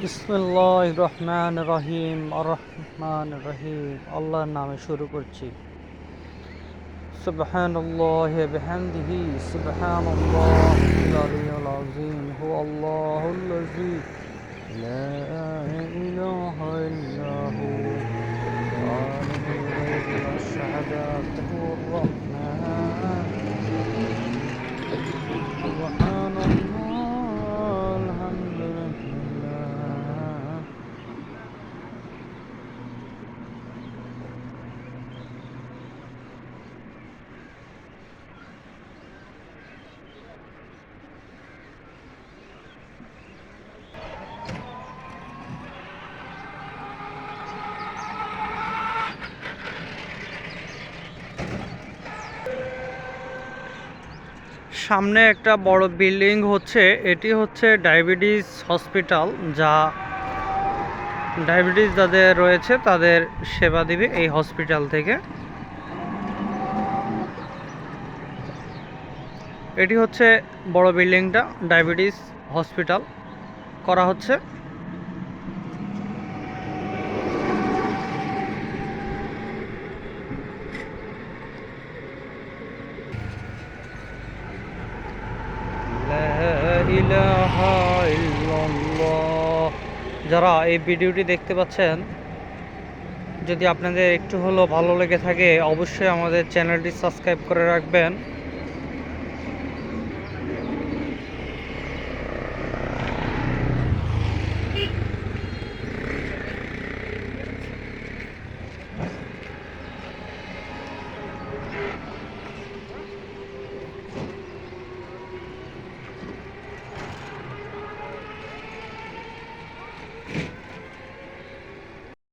বিসমুল্লাহ রহমান রহিম রহমান রহিম আল্লাহর নামে শুরু করছি سبحان الله بحمده سبحان الله العلي العظيم هو الله الذي لا إله إلا هو عالم الغيب والشهادة هو الرحمن সামনে একটা বড় বিল্ডিং হচ্ছে, এটি হচ্ছে ডায়াবেটিস হসপিটাল, যা ডায়াবেটিস যাদের রয়েছে তাদের সেবা দিবে এই হসপিটাল থেকে। এটি হচ্ছে বড় বিল্ডিংটা, ডায়াবেটিস হসপিটাল করা হচ্ছে। যারা এই ভিডিওটি দেখতে পাচ্ছেন, যদি আপনাদের একটু হলেও ভালো লেগে থাকে, অবশ্যই আমাদের চ্যানেলটি সাবস্ক্রাইব করে রাখবেন।